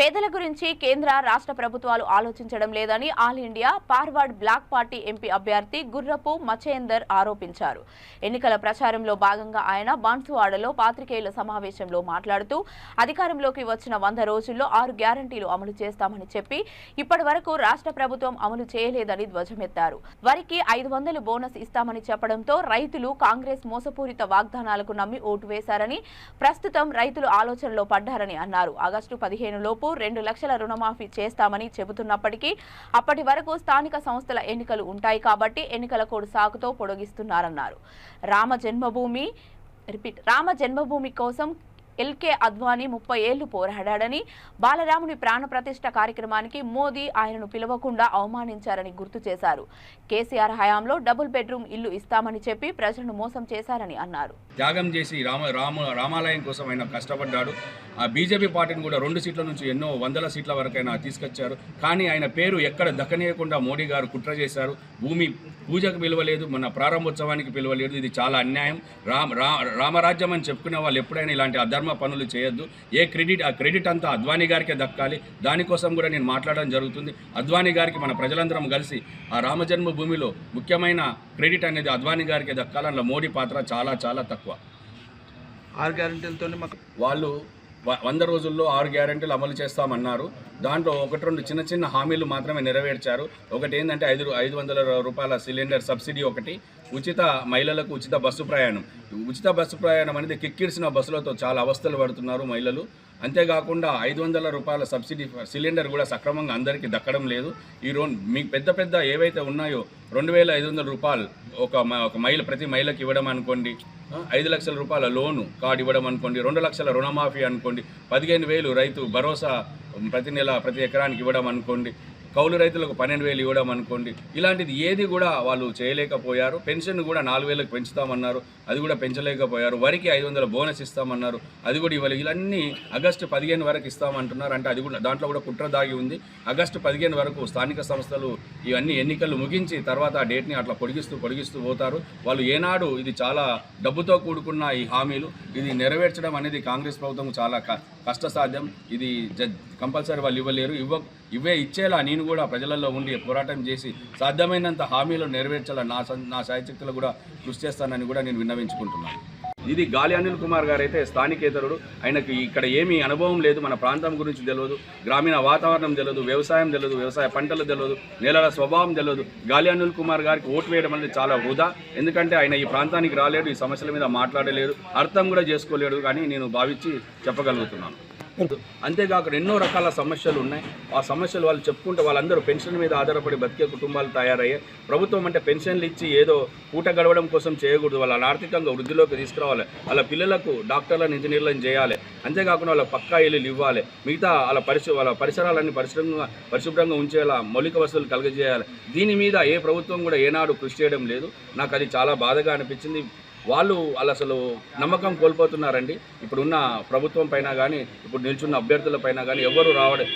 పేదల గురించి కేంద్ర రాష్ట్ర ప్రభుత్వాలు ఆలోచించడం లేదని all India forward bloc party MP అభ్యర్థి గుర్రపు మచేందర్ ఆరోపించారు. ఎన్నికల ప్రచారంలో భాగంగా ఆయన బాన్సువాడలో పాత్రికేయుల సమావేశంలో మాట్లాడుతూ అధికారంలోకి వచ్చిన వంద రోజుల్లో ఆరు గ్యారంటీలు అమలు చేస్తామని చెప్పి ఇప్పటి వరకు రాష్ట్ర ప్రభుత్వం అమలు చేయలేదని ధ్వజమెత్తారు. వరికి ఐదు వందలు బోనస్ ఇస్తామని చెప్పడంతో రైతులు కాంగ్రెస్ మోసపూరిత వాగ్దానాలకు నమ్మి ఓటు వేశారని ప్రస్తుతం రైతులు ఆలోచనలో పడ్డారని అన్నారు. ఆగస్టు పదిహేను లోపు రెండు లక్షల రుణమాఫీ చేస్తామని చెబుతున్నప్పటికీ అప్పటి వరకు స్థానిక సంస్థల ఎన్నికలు ఉంటాయి కాబట్టి ఎన్నికల కోడ్ సాగుతో పొడిగిస్తున్నారన్నారు. రామ జన్మభూమి రిపీట్ రామ జన్మభూమి కోసం ఎల్కే అద్వానీ ముప్పై ఏళ్ళు పోరాడాడని బాలరాముని ప్రాణప్రతిష్ఠ కార్యక్రమానికి మోదీ ఆయనను పిలవకుండా అవమానించారని గుర్తు చేశారు. కేసీఆర్ హయాంలో డబుల్ బెడ్రూమ్ ఇల్లు ఇస్తామని చెప్పి ప్రజలను మోసం చేశారని అన్నారు. త్యాగం చేసి రామ రామ రామాలయం కోసం ఆయన కష్టపడ్డాడు. ఆ బీజేపీ పార్టీని కూడా రెండు సీట్ల నుంచి ఎన్నో వందల సీట్ల వరకు ఆయన తీసుకొచ్చారు. కానీ ఆయన పేరు ఎక్కడ దక్కనీయకుండా మోడీ గారు కుట్ర చేశారు. భూమి పూజకు పిలవలేదు మన ప్రారంభోత్సవానికి పిలవలేదు. ఇది చాలా అన్యాయం. రామ రా రామరాజ్యం అని చెప్పుకునే వాళ్ళు ఎప్పుడైనా ఇలాంటి అధర్మ పనులు చేయొద్దు. ఏ క్రెడిట్ ఆ క్రెడిట్ అంతా అద్వానీ గారికే దక్కాలి. దానికోసం కూడా నేను మాట్లాడడం జరుగుతుంది. అద్వానీ గారికి మన ప్రజలందరం కలిసి ఆ రామజన్మ భూమిలో ముఖ్యమైన క్రెడిట్ అనేది అద్వానీ గారికే దక్కాలి. అందులో మోడీ పాత్ర చాలా చాలా తక్కువ. ఆరు గ్యారంటీలతో మాకు వాళ్ళు వంద రోజుల్లో ఆరు గ్యారెంటీలు అమలు చేస్తామన్నారు. దాంట్లో ఒకటి రెండు చిన్న చిన్న హామీలు మాత్రమే నెరవేర్చారు. ఒకటి ఏంటంటే ఐదు ఐదు వందల రూపాయల సిలిండర్ సబ్సిడీ ఒకటి ఉచిత మహిళలకు ఉచిత బస్సు ప్రయాణం. ఉచిత బస్సు ప్రయాణం అనేది కిక్కిరిసిన బస్సులతో చాలా అవస్థలు పడుతున్నారు మహిళలు. అంతేకాకుండా ఐదు వందల రూపాయల సబ్సిడీ సిలిండర్ కూడా సక్రమంగా అందరికీ దక్కడం లేదు. ఈ రోజు మీకు పెద్ద పెద్ద ఏవైతే ఉన్నాయో రెండు వేల ఐదు వందల రూపాయలు ఒక మ- ఒక మహిళ ప్రతి మహిళకి ఇవ్వడం అనుకోండి ఐదు లక్షల రూపాయల లోను కార్డు ఇవ్వడం అనుకోండి రెండు లక్షల రుణమాఫీ అనుకోండి పదిహేను వేలు రైతు భరోసా ప్రతి నెల ప్రతి ఎకరానికి ఇవ్వడం అనుకోండి కౌలు రైతులకు పన్నెండు వేలు ఇవ్వడం అనుకోండి. ఇలాంటిది ఏది కూడా వాళ్ళు చేయలేకపోయారు. పెన్షన్ కూడా నాలుగు వేలకు పెంచుతామన్నారు. అది కూడా పెంచలేకపోయారు. వరికి ఐదు వందల బోనస్ ఇస్తామన్నారు. అది కూడా ఇవ్వలేదు ఇవన్నీ ఆగస్టు పదిహేను వరకు ఇస్తామంటున్నారు. అంటే అది కూడా దాంట్లో కూడా కుట్ర దాగి ఉంది. ఆగస్టు పదిహేను వరకు స్థానిక సంస్థలు ఇవన్నీ ఎన్నికలు ముగించి తర్వాత ఆ డేట్ని అట్లా పొడిగిస్తూ పొడిగిస్తూ పోతారు. వాళ్ళు ఏనాడు ఇది చాలా డబ్బుతో కూడుకున్న ఈ హామీలు. ఇది నెరవేర్చడం అనేది కాంగ్రెస్ ప్రభుత్వం చాలా క- కష్టసాధ్యం. ఇది జ కంపల్సరీ వాళ్ళు ఇవ్వలేరు. ఇవ్వ ఇవే ఇచ్చేలా నేను కూడా ప్రజలలో ఉండి పోరాటం చేసి సాధ్యమైనంత హామీలు నెరవేర్చాలా నా నా శాయశక్తులు కూడా కృషి చేస్తానని కూడా నేను విన్నవించుకుంటున్నాను. ఇది గాలి అనిల్ కుమార్ గారు అయితే స్థానికేతరుడు. ఆయనకు ఇక్కడ ఏమీ అనుభవం లేదు. మన ప్రాంతం గురించి తెలియదు. గ్రామీణ వాతావరణం తెలియదు. వ్యవసాయం తెలియదు. వ్యవసాయ పంటలు తెలియదు. నేలల స్వభావం తెలియదు. గాలి అనిల్ కుమార్ గారికి ఓటు వేయడం అనేది చాలా వృధా. ఎందుకంటే ఆయన ఈ ప్రాంతానికి రాలేడు ఈ సమస్యల మీద మాట్లాడలేడు అర్థం కూడా చేసుకోలేడు కానీ నేను భావించి చెప్పగలుగుతున్నాను. అంతేకాకుండా ఎన్నో రకాల సమస్యలు ఉన్నాయి. ఆ సమస్యలు వాళ్ళు చెప్పుకుంటే వాళ్ళందరూ పెన్షన్ మీద ఆధారపడి బతికే కుటుంబాలు తయారయ్యాయి. ప్రభుత్వం అంటే పెన్షన్లు ఇచ్చి ఏదో పూట గడవడం కోసం చేయకూడదు. వాళ్ళని ఆర్థికంగా వృద్ధిలోకి తీసుకురావాలి. వాళ్ళ పిల్లలకు డాక్టర్లను ఇంజనీర్లను చేయాలి. అంతేకాకుండా వాళ్ళ పక్కా ఇల్లులు ఇవ్వాలి. మిగతా వాళ్ళ పరిశు వాళ్ళ పరిసరాలన్నీ పరిశుభ్రంగా పరిశుభ్రంగా ఉంచేలా మౌలిక వసతులు కలిగజేయాలి. దీని మీద ఏ ప్రభుత్వం కూడా ఏనాడు కృషి చేయడం లేదు. నాకు అది చాలా బాధగా అనిపించింది. వాళ్ళు వాళ్ళు అసలు నమ్మకం కోల్పోతున్నారండి. ఇప్పుడున్న ప్రభుత్వం పైన కానీ ఇప్పుడు నిల్చున్న అభ్యర్థుల పైన కానీ ఎవరు రావడం